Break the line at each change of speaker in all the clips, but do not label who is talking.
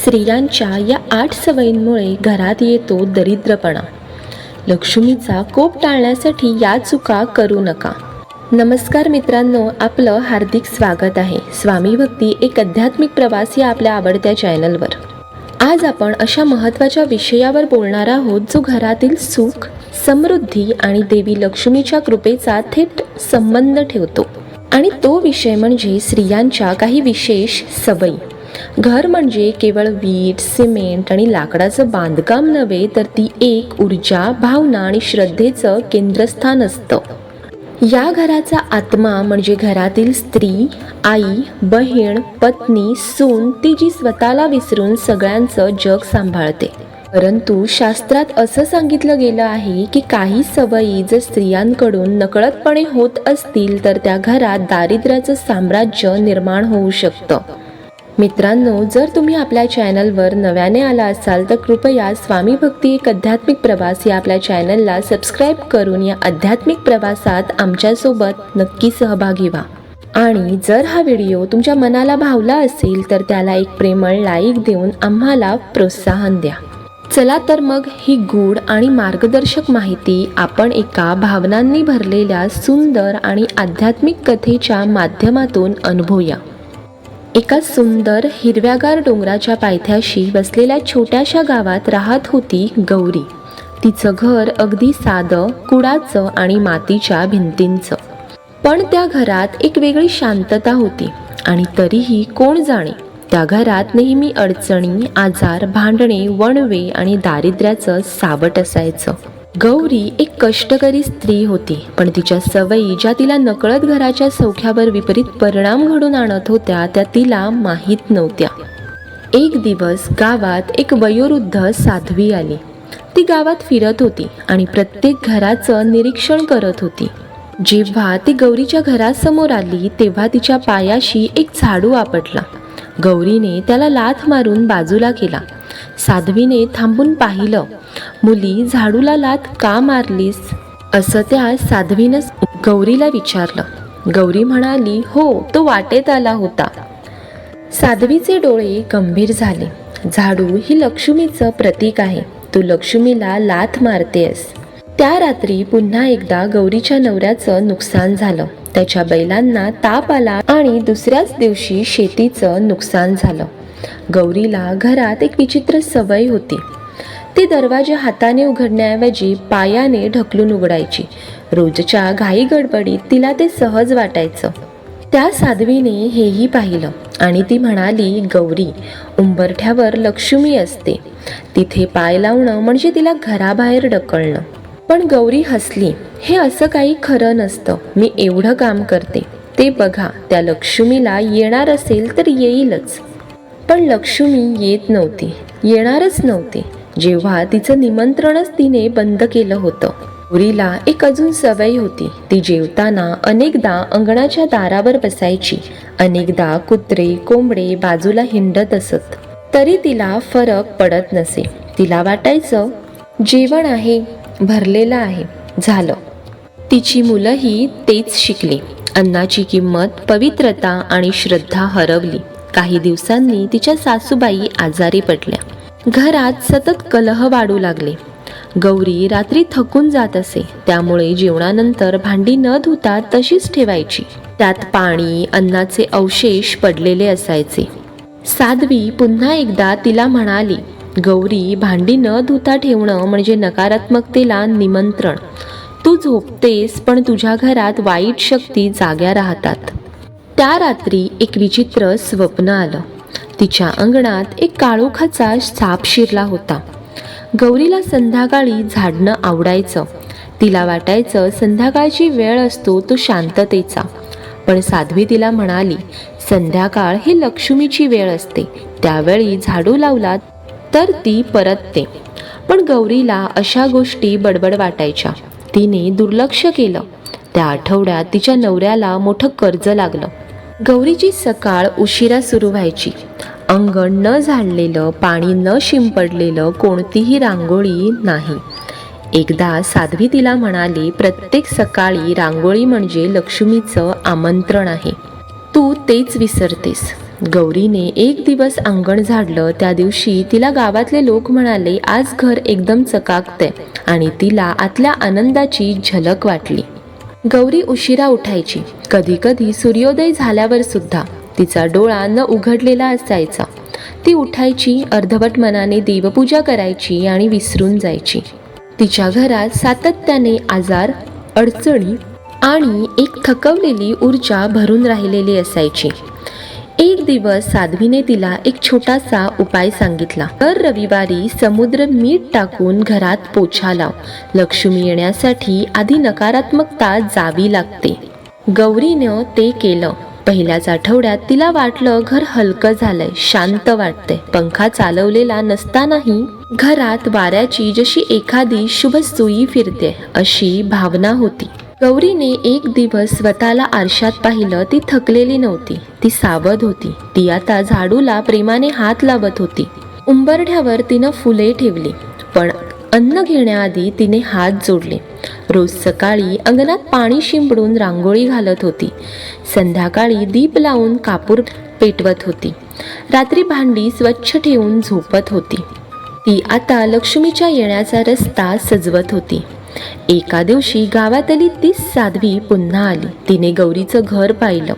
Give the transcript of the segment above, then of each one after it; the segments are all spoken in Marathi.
स्त्रियांच्या या आठ सवयींमुळे घरात येतो दरिद्रपणा. लक्ष्मीचा कोप टाळण्यासाठी या चुका करू नका. नमस्कार मित्रांनो आपलं हार्दिक स्वागत आहे. स्वामी भक्ती एक आध्यात्मिक प्रवास या आपल्या आवडत्या चॅनलवर. आज आपण अशा महत्त्वाच्या विषयावर बोलणार आहोत जो घरातील सुख समृद्धी आणि देवी लक्ष्मीच्या कृपेचा थेट संबंध ठेवतो. आणि तो विषय म्हणजे स्त्रियांच्या काही विशेष सवयी. घर म्हणजे केवळ वीट सिमेंट आणि लाकडाचं बांधकाम नव्हे तर ती एक ऊर्जा भावना आणि श्रद्धेचं केंद्रस्थान असतं. या घराचा आत्मा म्हणजे घरातील स्त्री आई बहीण पत्नी सून ती जी स्वतःला विसरून सगळ्यांचं जग सांभाळते. परंतु शास्त्रात असं सांगितलं गेलं आहे की काही सवयी जर स्त्रियांकडून नकळतपणे होत असतील तर त्या घरात दारिद्र्याचं साम्राज्य निर्माण होऊ शकतं. मित्रांनो जर तुम्ही आपल्या चॅनलवर नव्याने आला असाल तर कृपया स्वामी भक्ती एक आध्यात्मिक प्रवास या आपल्या चॅनलला सबस्क्राईब करून या आध्यात्मिक प्रवासात आमच्यासोबत नक्की सहभागी व्हा. आणि जर हा व्हिडिओ तुमच्या मनाला भावला असेल तर त्याला एक प्रेमळ लाईक देऊन आम्हाला प्रोत्साहन द्या. चला तर मग ही गूढ आणि मार्गदर्शक माहिती आपण एका भावनांनी भरलेल्या सुंदर आणि आध्यात्मिक कथेच्या माध्यमातून अनुभवूया. एका सुंदर हिरव्यागार डोंगराच्या पायथ्याशी बसलेल्या छोट्याशा गावात राहत होती गौरी. तिचं घर अगदी साधं कुडाचं आणि मातीच्या भिंतींचं. पण त्या घरात एक वेगळी शांतता होती आणि तरीही कोण जाणे? त्या घरात नेहमी अडचणी आजार भांडणे वणवे आणि दारिद्र्याचं सावट असायचं. गौरी एक कष्टकरी स्त्री होती पण तिच्या सवयी ज्या तिला नकळत घराच्या सौख्यावर विपरीत परिणाम घडून आणत होत्या त्या तिला माहीत नव्हत्या. एक दिवस गावात एक वयोवृद्ध साध्वी आली. ती गावात फिरत होती आणि प्रत्येक घराचं निरीक्षण करत होती. जेव्हा ती गौरीच्या घरासमोर आली तेव्हा तिच्या पायाशी एक झाडू आपटला. गौरीने त्याला लाथ मारून बाजूला केला. साध्वीने थांबून पाहिलं. मुली झाडूला लाथ का मारलीस? असं त्या साध्वीनं गौरीला विचारलं. गौरी म्हणाली हो तो वाटेत आला होता. साध्वीचे डोळे गंभीर झाले. झाडू ही लक्ष्मीचं प्रतीक आहे. तू लक्ष्मीला लाथ मारतेस त्या रात्री पुन्हा एकदा गौरीच्या नवऱ्याचं नुकसान झालं. त्याच्या बैलांना ताप आला आणि दुसऱ्याच दिवशी शेतीचं नुकसान झालं. गौरीला घरात एक विचित्र सवय होती. ती दरवाजे हाताने उघडण्याऐवजी पायाने ढकलून उघडायची. रोजच्या घाई गडबडीत तिला ते सहज वाटायचं. त्या साध्वीने हेही पाहिलं आणि ती म्हणाली गौरी उंबरठ्यावर लक्ष्मी असते. तिथे पाय लावणं म्हणजे तिला घराबाहेर ढकलणं. पण गौरी हसली हे असं काही खरं नसतं. मी एवढं काम करते. ते बघा त्या लक्ष्मीला येणार असेल तर येईलच. पण लक्ष्मी येत नव्हती. येणारच नव्हती. जेव्हा तिचं निमंत्रणच तिने बंद केलं होतं. गौरीला एक अजून सवय होती. ती जेवताना अनेकदा अंगणाच्या दारावर बसायची. अनेकदा कुत्रे कोंबडे बाजूला हिंडत असत. तरी तिला फरक पडत नसे. तिला वाटायचं जेवण आहे भरलेलं आहे. झालं. तिची मुलंही तेच शिकली. अन्नाची किंमत पवित्रता आणि श्रद्धा हरवली. काही दिवसांनी तिच्या सासूबाई आजारी पडल्या. घरात सतत कलह वाढू लागले. गौरी रात्री थकून जात असे. त्यामुळे जेवणानंतर भांडी न धुता तशीच ठेवायची. त्यात पाणी अन्नाचे अवशेष पडलेले असायचे. साध्वी पुन्हा एकदा तिला म्हणाली गौरी भांडी न धुता ठेवणं म्हणजे नकारात्मकतेला निमंत्रण. तू झोपतेस पण तुझ्या घरात वाईट शक्ती जाग्या राहतात. त्या रात्री एक विचित्र स्वप्न आलं. तिच्या अंगणात एक काळोखाचा साप शिरला होता. गौरीला संध्याकाळी झाडणं आवडायचं. तिला वाटायचं संध्याकाळची वेळ असतो तो शांततेचा. पण साध्वी तिला म्हणाली संध्याकाळ ही लक्ष्मीची वेळ असते. त्यावेळी झाडू लावला तर ती परतते. पण गौरीला अशा गोष्टी बडबड वाटायच्या. तिने दुर्लक्ष केलं. त्या आठवड्यात तिच्या नवऱ्याला मोठं कर्ज लागलं. गौरीची सकाळ उशिरा सुरू व्हायची. अंगण न झाडलेलं पाणी न शिंपडलेलं कोणतीही रांगोळी नाही. एकदा साध्वी तिला म्हणाली प्रत्येक सकाळी रांगोळी म्हणजे लक्ष्मीचं आमंत्रण आहे. तू तेच विसरतेस. गौरीने एक दिवस अंगण झाडलं त्या दिवशी तिला गावातले लोक म्हणाले आज घर एकदम चकाकते आणि तिला आतल्या आनंदाची झलक वाटली. गौरी उशिरा उठायची. कधी कधी सूर्योदय झाल्यावर सुद्धा तिचा डोळा न उघडलेला असायचा. ती उठायची अर्धवट मनाने देवपूजा करायची आणि विसरून जायची. तिच्या घरात सातत्याने आजार अडचणी आणि एक थकवलेली ऊर्जा भरून राहिलेली असायची. एक दिवस साध्वीने तिला एक छोटासा उपाय सांगितला. तर रविवारी समुद्र मीठ टाकून घरात पोछा लाव. लक्ष्मी येण्यासाठी आधी नकारात्मकता जावी लागते. गौरीनं ते केलं. पहिल्याच आठवड्यात तिला वाटलं घर हलकं झालंय शांत वाटतंय. पंखा चालवलेला नसतानाही घरात वाऱ्याची जशी एखादी शुभ सुई फिरते अशी भावना होती. गौरीने एक दिवस स्वतःला आरशात पाहिलं ती थकलेली नव्हती. ती सावध होती. ती आता झाडूला प्रेमाने हात लावत होती. उंबरठ्यावर तिनं फुले ठेवली पण अन्न घेण्याआधी तिने हात जोडले. रोज सकाळी अंगणात पाणी शिंपडून रांगोळी घालत होती. संध्याकाळी दीप लावून कापूर पेटवत होती. रात्री भांडी स्वच्छ ठेवून झोपत होती. ती आता लक्ष्मीच्या येण्याचा रस्ता सजवत होती. एका दिवशी गावातली तीच साध्वी पुन्हा आली. तिने गौरीचं घर पाहिलं.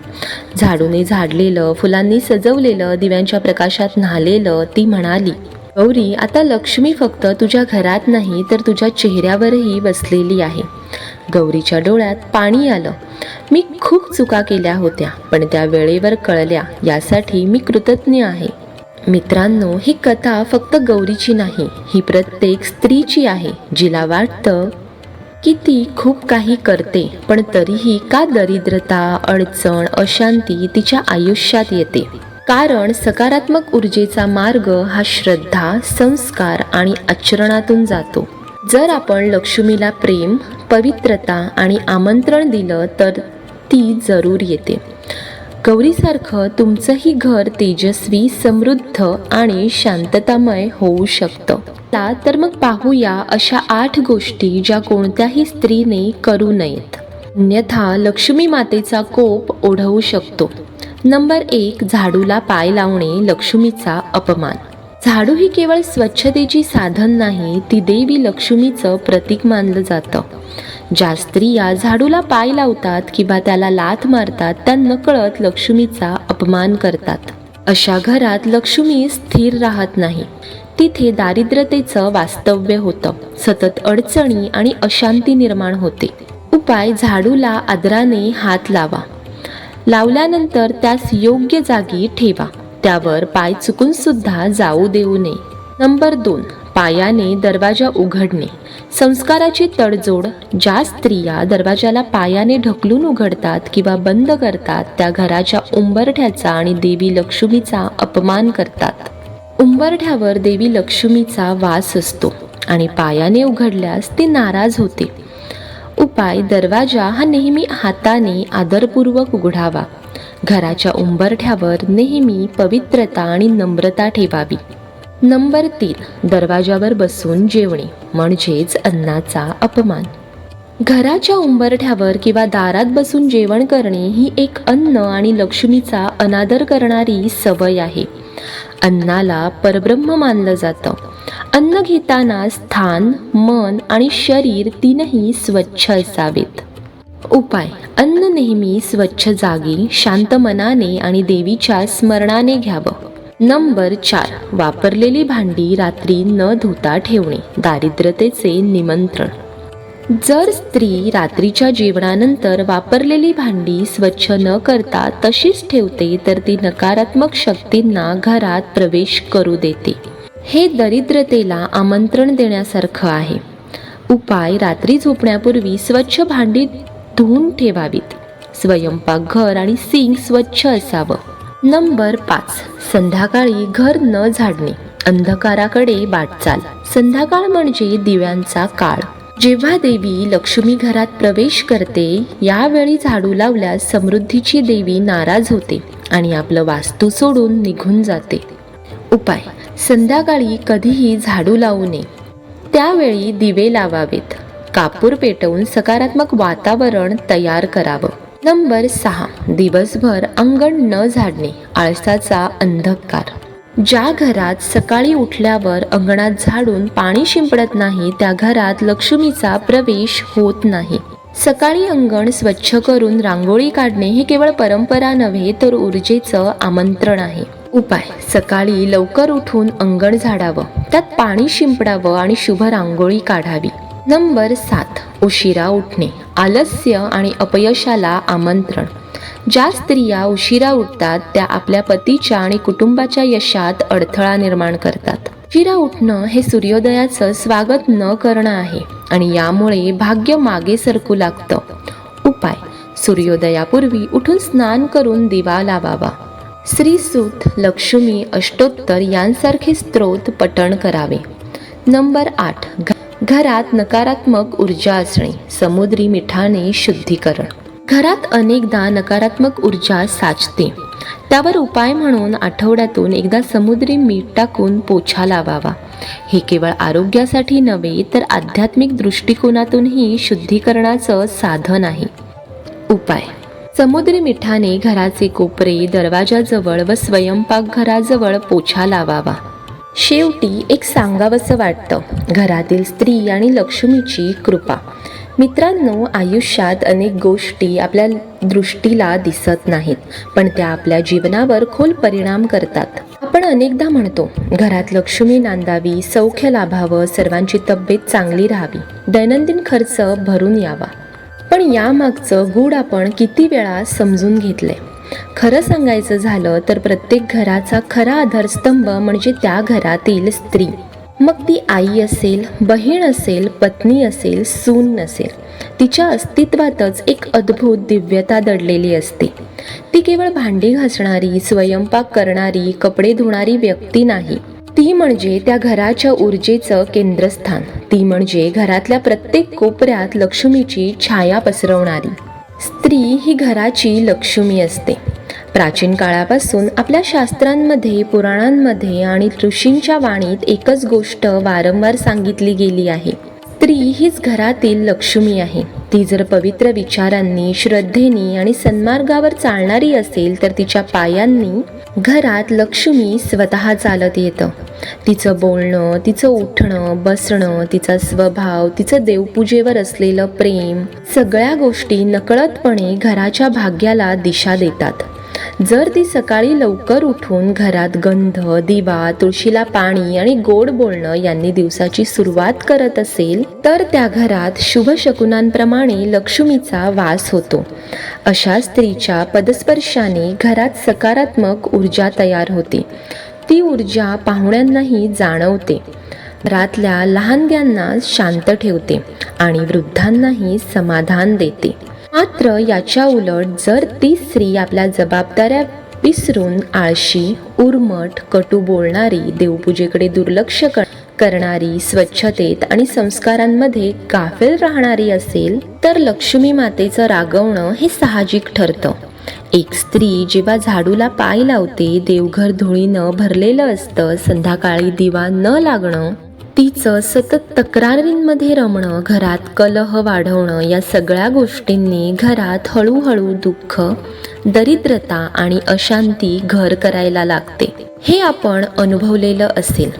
झाडूने झाडलेलं फुलांनी सजवलेलं दिव्यांच्या प्रकाशात न्हालेलं ती म्हणाली गौरी आता लक्ष्मी फक्त तुझ्या घरात नाही तर तुझ्या चेहऱ्यावरही बसलेली आहे. गौरीच्या डोळ्यात पाणी आलं. मी खूप चुका केल्या होत्या पण त्या वेळेवर कळल्या. यासाठी मी कृतज्ञ आहे. मित्रांनो ही कथा फक्त गौरीची नाही ही प्रत्येक स्त्रीची आहे. जिला वाटतं की ती खूप काही करते पण तरीही का दरिद्रता अडचण अशांती तिच्या आयुष्यात येते? कारण सकारात्मक ऊर्जेचा मार्ग हा श्रद्धा संस्कार आणि आचरणातून जातो. जर आपण लक्ष्मीला प्रेम पवित्रता आणि आमंत्रण दिलं तर ती जरूर येते. गौरीसारखं तुमचंही घर तेजस्वी समृद्ध आणि शांततामय होऊ शकतं. तर मग पाहूया अशा आठ गोष्टी ज्या कोणत्याही स्त्रीने करू नयेत. अन्यथा लक्ष्मी मातेचा कोप ओढवू शकतो. नंबर एक झाडूला पाय लावणे लक्ष्मीचा अपमान. झाडू ही केवळ स्वच्छतेची साधन नाही ती देवी लक्ष्मीचं प्रतीक मानलं जातं. ज्या स्त्रिया झाडूला पाय लावतात किंवा त्याला लाथ मारतात त्या नकळत लक्ष्मीचा अपमान करतात. अशा घरात लक्ष्मी स्थिर राहत नाही. तिथे दारिद्र्यतेचं वास्तव्य होतं. सतत अडचणी आणि अशांती निर्माण होते. उपाय झाडूला आदराने हात लावा. लावल्यानंतर त्यास योग्य जागी ठेवा. त्यावर पाय चुकून सुद्धा जाऊ देऊ नये. नंबर दोन पायाने दरवाजा उघडणे. संस्काराची तडजोड ज्या स्त्रिया दरवाजाला पायाने ढकलून उघडतात किंवा बंद करतात त्या घराच्या उंबरठ्याचा आणि देवी लक्ष्मीचा अपमान करतात. उंबरठ्यावर देवी लक्ष्मीचा वास असतो आणि पायाने उघडल्यास ती नाराज होते. उपाय दरवाजा हा नेहमी हाताने आदरपूर्वक उघडावा. घराच्या उंबरठ्यावर नेहमी पवित्रता आणि नम्रता ठेवावी. नंबर तीन दरवाजावर बसून जेवणे म्हणजेच अन्नाचा अपमान. घराच्या उंबरठ्यावर किंवा दारात बसून जेवण करणे ही एक अन्न आणि लक्ष्मीचा अनादर करणारी सवय आहे. अन्नाला परब्रह्म मानलं जातं. अन्न घेताना स्थान मन आणि शरीर तीनही स्वच्छ असावेत. उपाय. अन्न नेहमी स्वच्छ जागी शांत मनाने आणि देवीच्या स्मरणाने घ्यावं. नंबर चार. वापरलेली भांडी रात्री न धुता ठेवणे. दारिद्र्यतेचे निमंत्रण. जर स्त्री रात्रीच्या जेवणानंतर वापरलेली भांडी स्वच्छ न करता तशीच ठेवते तर ती नकारात्मक शक्तींना घरात प्रवेश करू देते. हे दरिद्रतेला आमंत्रण देण्यासारखं आहे. उपाय रात्री झोपण्यापूर्वी स्वच्छ भांडी धुवून ठेवावीत. स्वयंपाकघर आणि सिंक स्वच्छ असावं. नंबर पाच. संध्याकाळी घर न झाडणे. अंधकाराकडे वाटचाल. संध्याकाळ म्हणजे दिव्यांचा काळ. जेव्हा देवी लक्ष्मी घरात प्रवेश करते यावेळी झाडू लावल्यास समृद्धीची देवी नाराज होते आणि आपलं वास्तू सोडून निघून जाते. उपाय संध्याकाळी कधीही झाडू लावू नये. त्यावेळी दिवे लावावेत. कापूर पेटवून सकारात्मक वातावरण तयार करावं. नंबर सहा दिवसभर अंगण न झाडणे आळसाचा अंधकार. ज्या घरात सकाळी उठल्यावर अंगणात झाडून पाणी शिंपडत नाही त्या घरात लक्ष्मीचा प्रवेश होत नाही. सकाळी अंगण स्वच्छ करून रांगोळी काढणे हे केवळ परंपरा नव्हे तर ऊर्जेचं आमंत्रण आहे. उपाय. सकाळी लवकर उठून अंगण झाडावं त्यात पाणी शिंपडावं आणि शुभ रांगोळी काढावी. नंबर सात. उशिरा उठणे. आलस्य आणि अपयशाला आमंत्रण. ज्या स्त्रिया उशिरा उठतात त्या आपल्या पतीच्या आणि कुटुंबाच्या यशात अडथळा निर्माण करतात. उशिरा उठणं हे सूर्योदयाचं स्वागत न करणं आहे आणि यामुळे भाग्य मागे सरकू लागतं. उपाय. सूर्योदयापूर्वी उठून स्नान करून दिवा लावावा. श्रीसूत लक्ष्मी अष्टोत्तर यांसारखे स्त्रोत पठण करावे. नंबर आठ. घ- घरात नकारात्मक ऊर्जा असणे. समुद्री मिठाने शुद्धीकरण. घरात अनेकदा नकारात्मक ऊर्जा साचते. त्यावर उपाय म्हणून आठवड्यातून एकदा समुद्री मीठ टाकून पोछा लावावा. हे केवळ आरोग्यासाठी नव्हे तर आध्यात्मिक दृष्टिकोनातूनही शुद्धीकरणाचं साधन आहे. उपाय. समुद्री मिठाने घराचे कोपरे दरवाजाजवळ व स्वयंपाकघराजवळ पोछा लावावा. शेवटी एक सांगावंसं वाटतं घरातील स्त्री आणि लक्ष्मीची कृपा. मित्रांनो आयुष्यात अनेक गोष्टी आपल्या दृष्टीला दिसत नाहीत पण त्या आपल्या जीवनावर खोल परिणाम करतात. आपण अनेकदा म्हणतो घरात लक्ष्मी नांदावी सौख्य लाभावं सर्वांची तब्येत चांगली राहावी दैनंदिन खर्च भरून यावा. पण यामागचं गूढ आपण किती वेळा समजून घेतलंय? खरं सांगायचं झालं तर प्रत्येक घराचा खरा आधारस्तंभ म्हणजे त्या घरातील स्त्री. मग ती आई असेल बहीण असेल पत्नी असेल सून नसेल. तिच्या अस्तित्वातच एक अद्भुत दिव्यता दडलेली असते. ती केवळ भांडी घासणारी स्वयंपाक करणारी कपडे धुणारी व्यक्ती नाही. ती म्हणजे त्या घराच्या ऊर्जेचं केंद्रस्थान. ती म्हणजे घरातल्या प्रत्येक कोपऱ्यात लक्ष्मीची छाया पसरवणारी. स्त्री ही घराची लक्ष्मी असते. प्राचीन काळापासून आपल्या शास्त्रांमध्ये पुराणांमध्ये आणि ऋषींच्या वाणीत एकच गोष्ट वारंवार सांगितली गेली आहे. स्त्री हीच घरातील लक्ष्मी आहे. ती जर पवित्र विचारांनी श्रद्धेनी आणि सन्मार्गावर चालणारी असेल तर तिच्या पायांनी घरात लक्ष्मी स्वतः चालत येतं. तिचं बोलणं तिचं उठणं बसणं तिचा स्वभाव तिचं देवपूजेवर असलेलं प्रेम सगळ्या गोष्टी नकळतपणे घराच्या भाग्याला दिशा देतात. जर ती सकाळी लवकर उठून घरात गंध दिवा तुळशीला पाणी आणि गोड बोलणं यांनी दिवसाची सुरुवात करत असेल तर त्या घरात शुभ शकुनांप्रमाणे लक्ष्मीचा वास होतो. अशा स्त्रीच्या पदस्पर्शाने घरात सकारात्मक ऊर्जा तयार होते. ती ऊर्जा पाहुण्यांनाही जाणवते. घरातल्या लहानग्यांना शांत ठेवते आणि वृद्धांनाही समाधान देते. मात्र याच्या उलट जर ती स्त्री आपल्या जबाबदाऱ्या विसरून आळशी उर्मट कटू बोलणारी देवपूजेकडे दुर्लक्ष कर करणारी स्वच्छतेत आणि संस्कारांमध्ये गाफील राहणारी असेल तर लक्ष्मी मातेचं रागवणं हे साहजिक ठरतं. एक स्त्री जेव्हा झाडूला पाय लावते देवघर धुळीनं भरलेलं असतं संध्याकाळी दिवा न लागणं तिचं सतत तक्रारींमध्ये रमणं घरात कलह वाढवणं या सगळ्या गोष्टींनी घरात हळूहळू दुःख दरिद्रता आणि अशांती घर करायला लागते. हे आपण अनुभवलेलं असेल.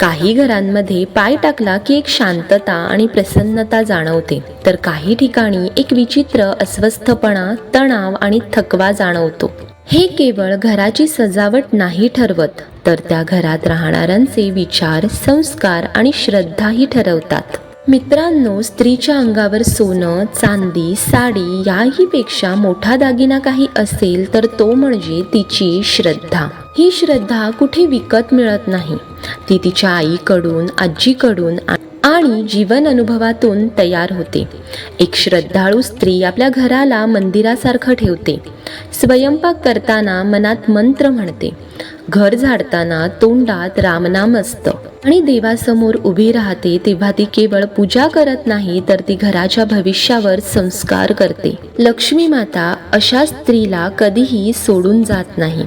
काही घरांमध्ये पाय टाकला की एक शांतता आणि प्रसन्नता जाणवते. तर काही ठिकाणी एक विचित्र अस्वस्थपणा तणाव आणि थकवा जाणवतो. हे केवळ घराची सजावट नाही ठरवत तर त्या घरात राहणाऱ्यांचे विचार संस्कार आणि श्रद्धाही ठरवतात. मित्रांनो स्त्रीच्या अंगावर सोनं चांदी साडी याहीपेक्षा मोठा दागिना काही असेल तर तो म्हणजे तिची श्रद्धा. ही श्रद्धा कुठे विकत मिळत नाही. ती तिच्या आईकडून आजीकडून आणि जीवन अनुभवातून तयार होते. एक श्रद्धाळू स्त्री आपल्या घराला मंदिरासारखं ठेवते. स्वयंपाक करताना मनात मंत्र म्हणते. घर झाडताना तोंडात रामनाम असतं. आणि देवासमोर उभी राहते तेव्हा ती केवळ पूजा करत नाही तर ती घराच्या भविष्यावर संस्कार करते. लक्ष्मी माता अशा स्त्रीला कधीही सोडून जात नाही.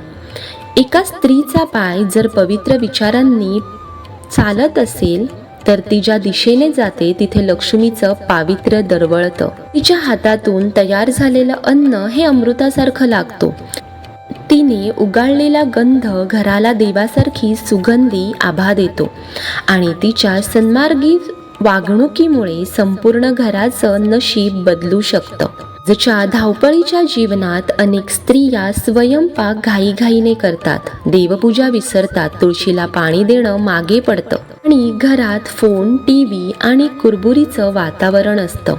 एका स्त्रीचा पाय जर पवित्र विचारांनी चालत असेल तर ती ज्या दिशेने जाते तिथे लक्ष्मीचं पावित्र्य दरवळतं. तिच्या हातातून तयार झालेलं अन्न हे अमृतासारखं लागतो. तिने उगाळलेला गंध घराला देवासारखी सुगंधी आभा देतो. आणि तिच्या सन्मार्गी वागणुकीमुळे संपूर्ण घराचं नशीब बदलू शकतं. आजच्या धावपळीच्या जीवनात अनेक स्त्रिया स्वयंपाक घाईघाईने करतात. देवपूजा विसरतात तुळशीला पाणी देणं मागे पडतं आणि घरात फोन टी व्ही आणि कुरबुरीचं वातावरण असतं.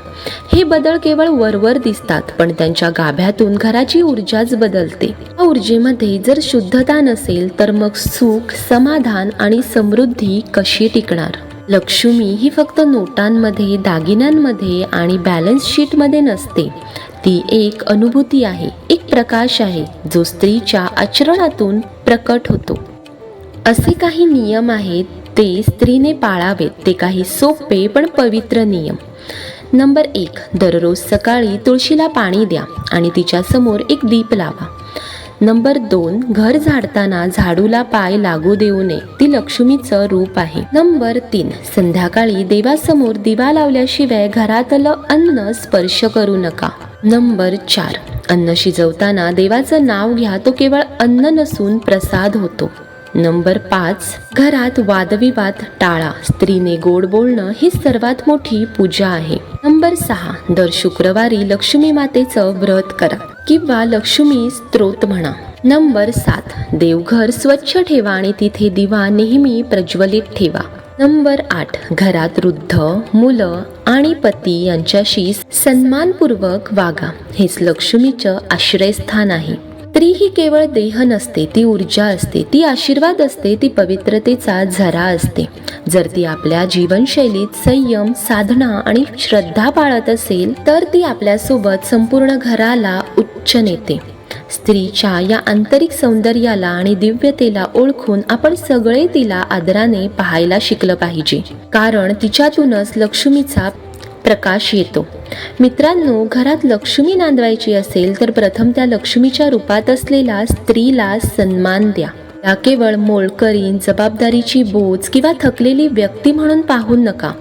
हे बदल केवळ वरवर दिसतात पण त्यांच्या गाभ्यातून घराची ऊर्जाच बदलते. या ऊर्जेमध्ये जर शुद्धता नसेल तर मग सुख समाधान आणि समृद्धी कशी टिकणार? लक्ष्मी ही फक्त नोटांमध्ये दागिन्यांमध्ये आणि बॅलन्स शीटमध्ये नसते. ती एक अनुभूती आहे एक प्रकाश आहे जो स्त्रीच्या आचरणातून प्रकट होतो. असे काही नियम आहेत ते स्त्रीने पाळावेत ते काही सोपे पण पवित्र नियम. नंबर एक दररोज सकाळी तुळशीला पाणी द्या आणि तिच्यासमोर एक दीप लावा. नंबर दोन घर झाडताना झाडूला पाय लागू देऊ नये. ती लक्ष्मीचं रूप आहे. नंबर तीन संध्याकाळी देवासमोर दिवा लावल्याशिवाय घरातलं अन्न स्पर्श करू नका. नंबर चार अन्न शिजवताना देवाचं नाव घ्या. तो केवळ अन्न नसून प्रसाद होतो. नंबर पाच घरात वादविवाद टाळा. स्त्रीने गोड बोलणं ही सर्वात मोठी पूजा आहे. नंबर सहा दर शुक्रवारी लक्ष्मी मातेचं व्रत करा. किंवा लक्ष्मी स्त्रोत म्हणा. नंबर सात देवघर स्वच्छ ठेवा आणि तिथे दिवा नेहमी प्रज्वलित ठेवा. नंबर आठ घरात वृद्ध मुलं आणि पती यांच्याशी सन्मानपूर्वक वागा. हेच लक्ष्मीचं आश्रयस्थान आहे. स्त्री ही केवळ देह नसते ती ऊर्जा असते ती आशीर्वाद असते ती पवित्रतेचा झरा असते. जर ती आपल्या जीवनशैलीत संयम साधना आणि श्रद्धा पाळत असेल तर ती आपल्यासोबत संपूर्ण घराला उच्च नेते. स्त्रीच्या या आंतरिक सौंदर्याला आणि दिव्यतेला ओळखून आपण सगळे तिला आदराने पाहायला शिकलं पाहिजे. कारण तिच्यातूनच लक्ष्मीचा प्रकाश येतो. मित्रांनो घरात लक्ष्मी नांदवायची असेल तर प्रथम त्या लक्ष्मीच्या रूपात असलेला स्त्रीला सन्मान द्या. या केवळ मोळकरीन जबाबदारीची बोज किंवा थकलेली व्यक्ती म्हणून पाहू नका.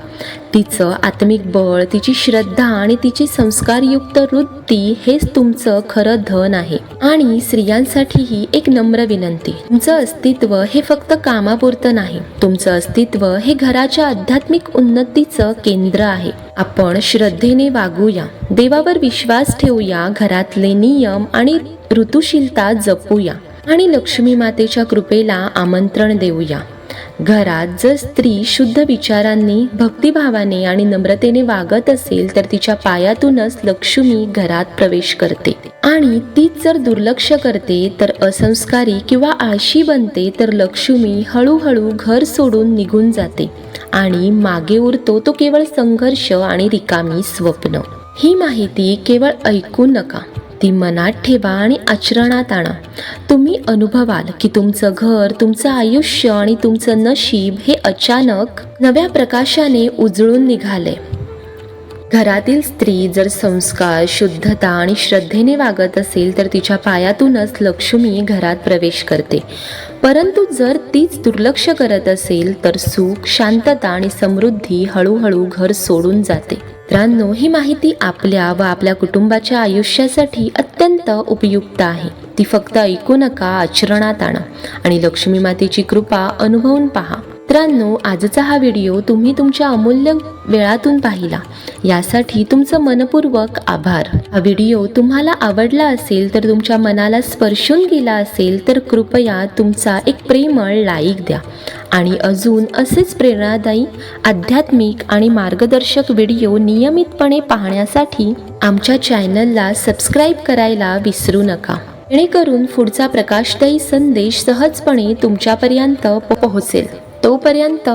तिचं आत्मिक बळ तिची श्रद्धा आणि तिची संस्कारयुक्त वृत्ती हेच तुमचं खरं धन आहे. आणि स्त्रियांसाठीही एक नम्र विनंती तुमचं अस्तित्व हे फक्त कामापुरतं नाही तुमचं अस्तित्व हे घराच्या आध्यात्मिक उन्नतीचं केंद्र आहे. आपण श्रद्धेने वागूया देवावर विश्वास ठेवूया घरातले नियम आणि ऋतुशीलता जपूया. आणि लक्ष्मी मातेच्या कृपेला आमंत्रण देऊया. घरात जर स्त्री शुद्ध विचारांनी भक्तिभावाने आणि नम्रतेने वागत असेल तर तिच्या पायातूनच लक्ष्मी घरात प्रवेश करते. आणि तीच जर दुर्लक्ष करते तर असंस्कारी किंवा आळशी बनते तर लक्ष्मी हळूहळू घर सोडून निघून जाते. आणि मागे उरतो तो केवळ संघर्ष आणि रिकामी स्वप्न. ही माहिती केवळ ऐकू नका. ती मनात ठेवा आणि आचरणात आणा. तुम्ही अनुभवाल की तुमचं घर तुमचं आयुष्य आणि तुमचं नशीब हे अचानक नव्या प्रकाशाने उजळून निघाले. घरातील स्त्री जर संस्कार शुद्धता आणि श्रद्धेने वागत असेल तर तिच्या पायातूनच लक्ष्मी घरात प्रवेश करते. परंतु जर तीच दुर्लक्ष करत असेल तर सुख शांतता आणि समृद्धी हळूहळू घर सोडून जाते. मित्रांनो ही माहिती आपल्या व आपल्या कुटुंबाच्या आयुष्यासाठी अत्यंत उपयुक्त आहे. ती फक्त ऐकू नका आचरणात आणा आणि लक्ष्मी मातेची कृपा अनुभवून पहा. मित्रांनो आजचा हा व्हिडिओ तुम्ही तुमच्या अमूल्य वेळातून पाहिला. यासाठी तुमचं मनपूर्वक आभार. हा व्हिडिओ तुम्हाला आवडला असेल तर तुमच्या मनाला स्पर्शून गेला असेल तर कृपया तुमचा एक प्रेमळ लाईक द्या. आणि अजून असेच प्रेरणादायी आध्यात्मिक आणि मार्गदर्शक व्हिडिओ नियमितपणे पाहण्यासाठी आमच्या चॅनलला सबस्क्राईब करायला विसरू नका. जेणेकरून पुढचा प्रकाशदायी संदेश सहजपणे तुमच्यापर्यंत पोहोचेल. तोपर्यंत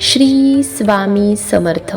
श्री स्वामी समर्थ.